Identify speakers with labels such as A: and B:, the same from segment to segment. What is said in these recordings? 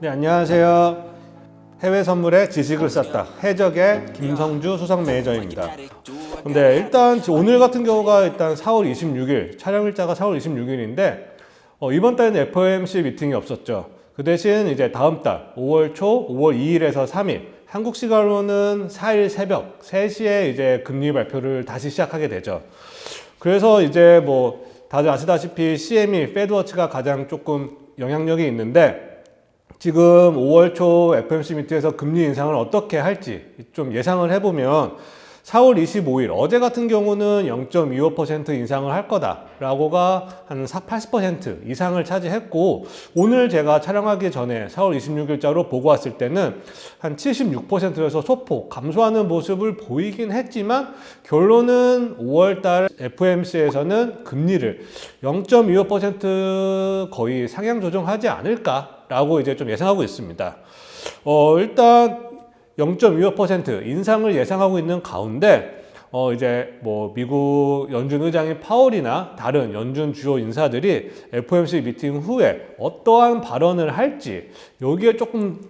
A: 네, 안녕하세요. 해외 선물에 지식을 쌓다. 해적의 김성주 수석 매니저입니다. 근데 일단 오늘 같은 경우가 일단 4월 26일, 촬영 일자가 4월 26일인데, 어, 이번 달에는 FOMC 미팅이 없었죠. 그 대신 이제 다음 달 5월 초, 5월 2일에서 3일, 한국 시간으로는 4일 새벽 3시에 이제 금리 발표를 다시 시작하게 되죠. 그래서 이제 뭐 다들 아시다시피 CME, 페드워치가 가장 조금 영향력이 있는데 지금 5월 초 FMC 미팅에서 금리 인상을 어떻게 할지 좀 예상을 해보면 4월 25일 어제 같은 경우는 0.25% 인상을 할 거다라고가 한 80% 이상을 차지했고 오늘 제가 촬영하기 전에 4월 26일자로 보고 왔을 때는 한 76%에서 소폭 감소하는 모습을 보이긴 했지만 결론은 5월달 FMC에서는 금리를 0.25% 거의 상향 조정하지 않을까라고 이제 좀 예상하고 있습니다. 어, 일단 0.25% 인상을 예상하고 있는 가운데 어 이제 뭐 미국 연준 의장인 파월이나 다른 연준 주요 인사들이 FOMC 미팅 후에 어떠한 발언을 할지 여기에 조금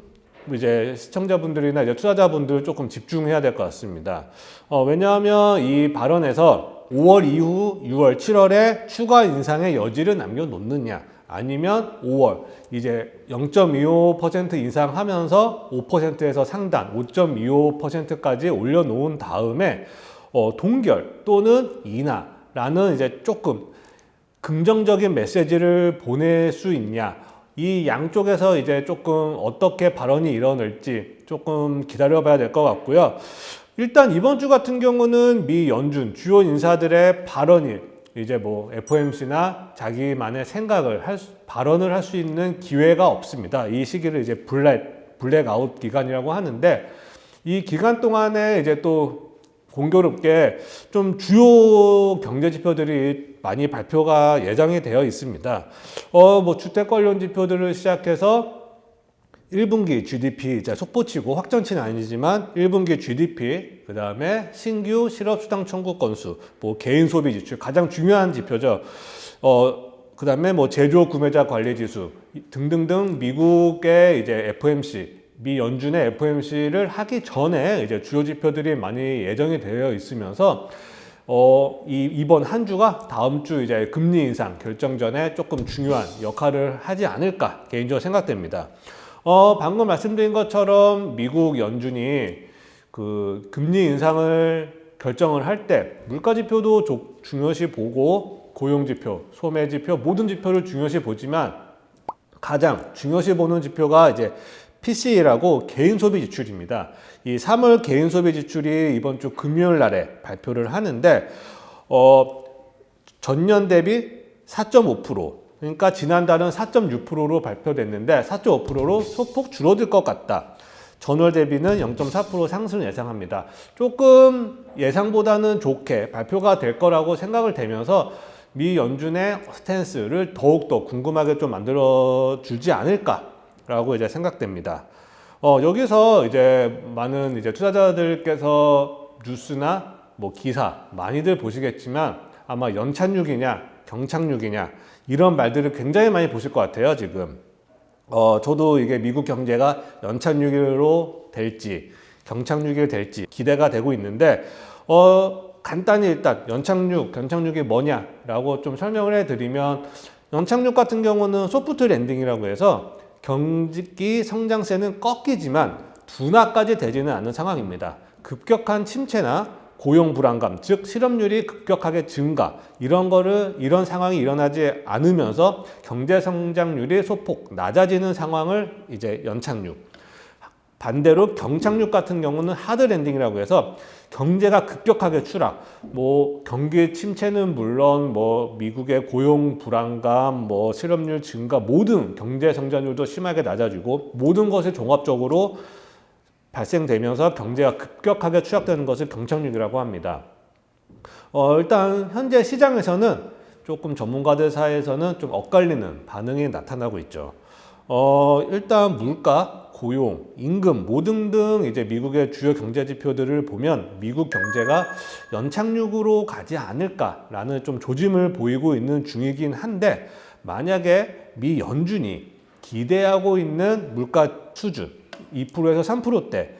A: 이제 시청자분들이나 이제 투자자분들 조금 집중해야 될 것 같습니다. 어 왜냐하면 이 발언에서 5월 이후 6월, 7월에 추가 인상의 여지를 남겨놓느냐 아니면 5월 이제 0.25% 인상 하면서 5%에서 상단 5.25%까지 올려놓은 다음에 어, 동결 또는 인하라는 이제 조금 긍정적인 메시지를 보낼 수 있냐 이 양쪽에서 이제 조금 어떻게 발언이 일어날지 조금 기다려봐야 될 것 같고요. 일단 이번 주 같은 경우는 미 연준 주요 인사들의 발언이 이제 뭐 FOMC나 자기만의 생각을 할 수- 발언을 할 수 있는 기회가 없습니다. 이 시기를 이제 블랙 블랙아웃 기간이라고 하는데 이 기간 동안에 이제 또 공교롭게 좀 주요 경제 지표들이 많이 발표가 예정이 되어 있습니다. 어, 뭐 주택 관련 지표들을 시작해서 1분기 GDP 이제 속보치고 확정치는 아니지만 1분기 GDP 그 다음에 신규 실업 수당 청구 건수 뭐 개인 소비 지출 가장 중요한 지표죠. 어 그 다음에 뭐 제조 구매자 관리 지수 등등등 미국의 이제 FMC 미 연준의 FMC를 하기 전에 이제 주요 지표들이 많이 예정이 되어 있으면서 어, 이, 이번 한 주가 다음 주 이제 금리 인상 결정 전에 조금 중요한 역할을 하지 않을까 개인적으로 생각됩니다. 어, 방금 말씀드린 것처럼 미국 연준이 그 금리 인상을 결정을 할 때 물가 지표도 조- 중요시 보고 고용 지표, 소매 지표 모든 지표를 중요시 보지만 가장 중요시 보는 지표가 이제 PCE라고 개인 소비 지출입니다. 이 3월 개인 소비 지출이 이번 주 금요일 날에 발표를 하는데 어 전년 대비 4.5% 그러니까 지난달은 4.6%로 발표됐는데 4.5%로 소폭 줄어들 것 같다. 전월 대비는 0.4% 상승을 예상합니다. 조금 예상보다는 좋게 발표가 될 거라고 생각을 되면서 미 연준의 스탠스를 더욱더 궁금하게 좀 만들어 주지 않을까라고 이제 생각됩니다. 어, 여기서 이제 많은 이제 투자자들께서 뉴스나 뭐 기사 많이들 보시겠지만 아마 연착륙이냐 경착륙이냐 이런 말들을 굉장히 많이 보실 것 같아요 지금. 어, 저도 이게 미국 경제가 연착륙으로 될지 경착륙이 될지 기대가 되고 있는데 어, 간단히 일단 연착륙, 경착륙이 뭐냐라고 좀 설명을 해드리면 연착륙 같은 경우는 소프트 랜딩이라고 해서 경기 성장세는 꺾이지만 둔화까지 되지는 않는 상황입니다. 급격한 침체나 고용 불안감, 즉 실업률이 급격하게 증가 이런 거를 이런 상황이 일어나지 않으면서 경제 성장률이 소폭 낮아지는 상황을 이제 연착륙. 반대로 경착륙 같은 경우는 하드 랜딩이라고 해서 경제가 급격하게 추락. 뭐 경기 침체는 물론 뭐 미국의 고용 불안감, 뭐 실업률 증가 모든 경제 성장률도 심하게 낮아지고 모든 것이 종합적으로 발생되면서 경제가 급격하게 추락되는 것을 경착륙이라고 합니다. 어, 일단 현재 시장에서는 조금 전문가들 사이에서는 좀 엇갈리는 반응이 나타나고 있죠. 어, 일단 물가, 고용, 임금 모든 등 이제 미국의 주요 경제 지표들을 보면 미국 경제가 연착륙으로 가지 않을까라는 좀 조짐을 보이고 있는 중이긴 한데 만약에 미 연준이 기대하고 있는 물가 수준 2%에서 3%대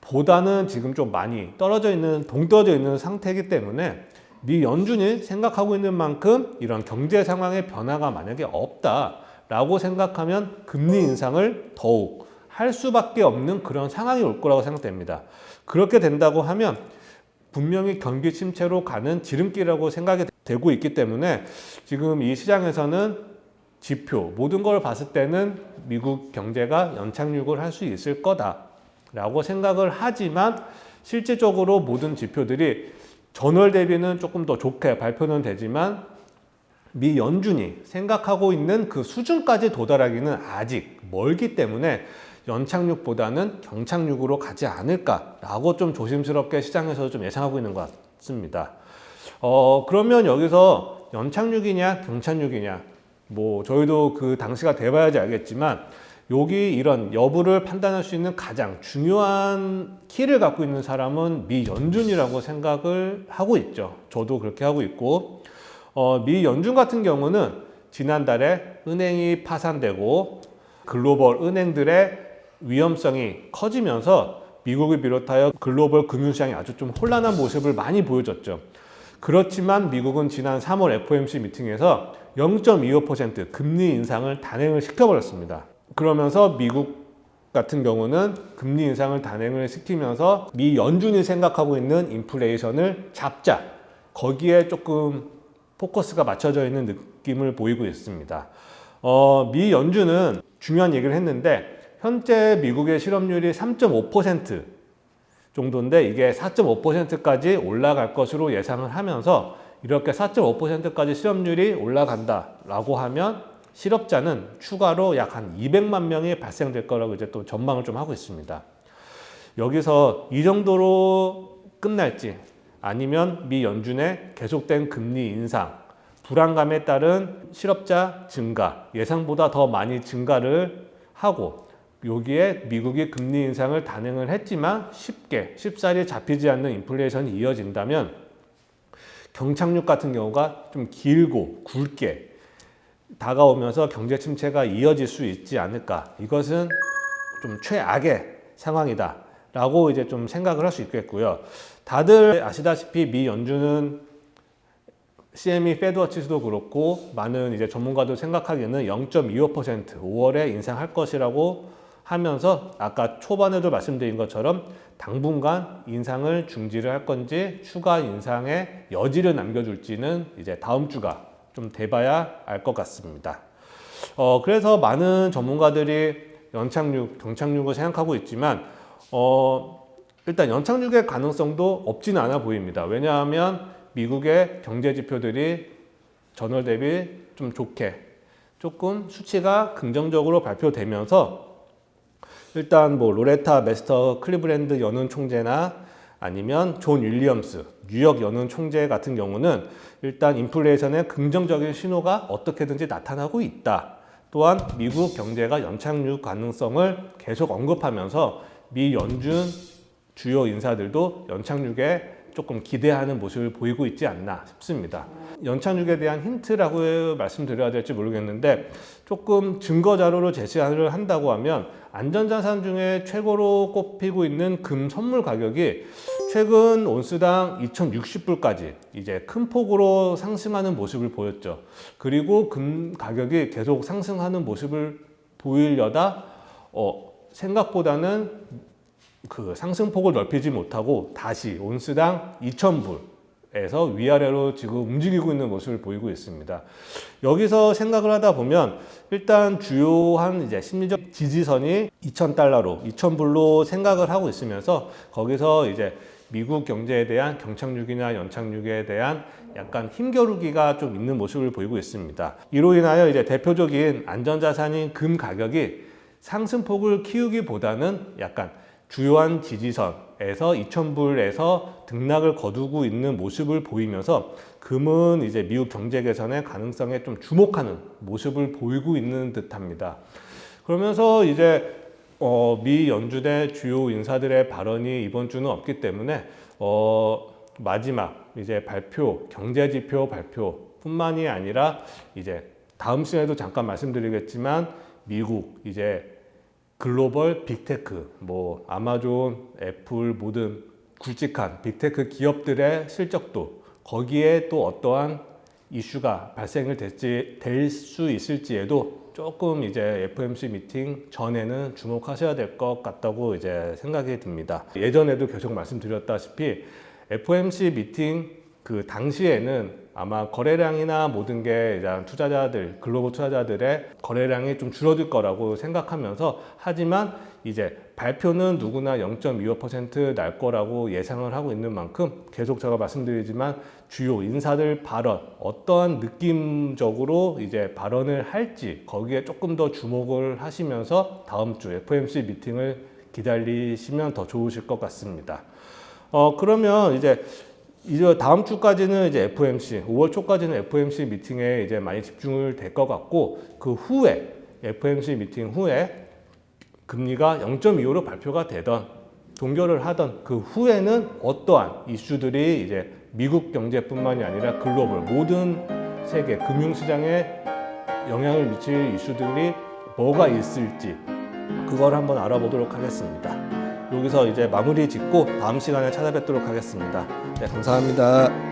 A: 보다는 지금 좀 많이 떨어져 있는 동떨어져 있는 상태이기 때문에 미 연준이 생각하고 있는 만큼 이런 경제 상황의 변화가 만약에 없다라고 생각하면 금리 인상을 더욱 할 수밖에 없는 그런 상황이 올 거라고 생각됩니다. 그렇게 된다고 하면 분명히 경기 침체로 가는 지름길이라고 생각이 되고 있기 때문에 지금 이 시장에서는 지표 모든 걸 봤을 때는 미국 경제가 연착륙을 할 수 있을 거다라고 생각을 하지만 실질적으로 모든 지표들이 전월 대비는 조금 더 좋게 발표는 되지만 미 연준이 생각하고 있는 그 수준까지 도달하기는 아직 멀기 때문에 연착륙보다는 경착륙으로 가지 않을까라고 좀 조심스럽게 시장에서 좀 예상하고 있는 것 같습니다. 어, 그러면 여기서 연착륙이냐 경착륙이냐 뭐 저희도 그 당시가 돼봐야지 알겠지만 여기 이런 여부를 판단할 수 있는 가장 중요한 키를 갖고 있는 사람은 미 연준이라고 생각을 하고 있죠. 저도 그렇게 하고 있고 어, 미 연준 같은 경우는 지난달에 은행이 파산되고 글로벌 은행들의 위험성이 커지면서 미국을 비롯하여 글로벌 금융시장이 아주 좀 혼란한 모습을 많이 보여줬죠. 그렇지만 미국은 지난 3월 FOMC 미팅에서 0.25% 금리 인상을 단행을 시켜버렸습니다. 그러면서 미국 같은 경우는 금리 인상을 단행을 시키면서 미 연준이 생각하고 있는 인플레이션을 잡자 거기에 조금 포커스가 맞춰져 있는 느낌을 보이고 있습니다. 어, 미 연준은 중요한 얘기를 했는데 현재 미국의 실업률이 3.5% 정도인데 이게 4.5%까지 올라갈 것으로 예상을 하면서 이렇게 4.5%까지 실업률이 올라간다라고 하면 실업자는 추가로 약 한 200만 명이 발생될 거라고 이제 또 전망을 좀 하고 있습니다. 여기서 이 정도로 끝날지 아니면 미 연준의 계속된 금리 인상, 불안감에 따른 실업자 증가, 예상보다 더 많이 증가를 하고 여기에 미국이 금리 인상을 단행을 했지만 쉽게 쉽사리 잡히지 않는 인플레이션이 이어진다면 경착륙 같은 경우가 좀 길고 굵게 다가오면서 경제 침체가 이어질 수 있지 않을까. 이것은 좀 최악의 상황이다. 라고 이제 좀 생각을 할 수 있겠고요. 다들 아시다시피 미 연준은 CME 페드워치도 그렇고 많은 이제 전문가도 생각하기에는 0.25% 5월에 인상할 것이라고 하면서 아까 초반에도 말씀드린 것처럼 당분간 인상을 중지를 할 건지 추가 인상의 여지를 남겨줄지는 이제 다음 주가 좀 돼봐야 알 것 같습니다. 어, 그래서 많은 전문가들이 연착륙, 경착륙을 생각하고 있지만 어, 일단 연착륙의 가능성도 없지는 않아 보입니다. 왜냐하면 미국의 경제 지표들이 전월 대비 좀 좋게 조금 수치가 긍정적으로 발표되면서 일단 뭐 로레타 메스터 클리브랜드 연은 총재나 아니면 존 윌리엄스 뉴욕 연은 총재 같은 경우는 일단 인플레이션의 긍정적인 신호가 어떻게든지 나타나고 있다. 또한 미국 경제가 연착륙 가능성을 계속 언급하면서 미 연준 주요 인사들도 연착륙에 조금 기대하는 모습을 보이고 있지 않나 싶습니다. 연착륙에 대한 힌트라고 말씀드려야 될지 모르겠는데 조금 증거 자료로 제시를 한다고 하면 안전자산 중에 최고로 꼽히고 있는 금 선물 가격이 최근 온스당 2,060불까지 이제 큰 폭으로 상승하는 모습을 보였죠. 그리고 금 가격이 계속 상승하는 모습을 보이려다 어, 생각보다는 그 상승폭을 넓히지 못하고 다시 온스당 2,000불에서 위아래로 지금 움직이고 있는 모습을 보이고 있습니다. 여기서 생각을 하다 보면 일단 주요한 이제 심리적 지지선이 2,000달러로 2,000불로 생각을 하고 있으면서 거기서 이제 미국 경제에 대한 경착륙이나 연착륙에 대한 약간 힘겨루기가 좀 있는 모습을 보이고 있습니다. 이로 인하여 이제 대표적인 안전자산인 금 가격이 상승폭을 키우기보다는 약간 주요한 지지선에서 2,000불에서 등락을 거두고 있는 모습을 보이면서 금은 이제 미국 경제 개선의 가능성에 좀 주목하는 모습을 보이고 있는 듯합니다. 그러면서 이제 어, 미 연준의 주요 인사들의 발언이 이번 주는 없기 때문에 어, 마지막 이제 발표 경제 지표 발표뿐만이 아니라 이제 다음 시간에도 잠깐 말씀드리겠지만 미국 이제 글로벌 빅테크 뭐 아마존, 애플 모든 굵직한 빅테크 기업들의 실적도 거기에 또 어떠한 이슈가 발생을 될 수 있을지에도 조금 이제 FMC 미팅 전에는 주목하셔야 될 것 같다고 이제 생각이 듭니다. 예전에도 계속 말씀드렸다시피 FMC 미팅 그 당시에는 아마 거래량이나 모든 게 이제 투자자들 글로벌 투자자들의 거래량이 좀 줄어들 거라고 생각하면서 하지만 이제 발표는 누구나 0.25%날 거라고 예상을 하고 있는 만큼 계속 제가 말씀드리지만 주요 인사들 발언 어떠한 느낌적으로 이제 발언을 할지 거기에 조금 더 주목을 하시면서 다음 주 FMC 미팅을 기다리시면 더 좋으실 것 같습니다. 어 그러면 이제 이제 다음 주까지는 이제 FMC, 5월 초까지는 FMC 미팅에 이제 많이 집중을 될 것 같고 그 후에 FMC 미팅 후에 금리가 0.25로 발표가 되던 동결을 하던 그 후에는 어떠한 이슈들이 이제 미국 경제뿐만이 아니라 글로벌 모든 세계 금융시장에 영향을 미칠 이슈들이 뭐가 있을지 그걸 한번 알아보도록 하겠습니다. 여기서 이제 마무리 짓고 다음 시간에 찾아뵙도록 하겠습니다. 네, 감사합니다.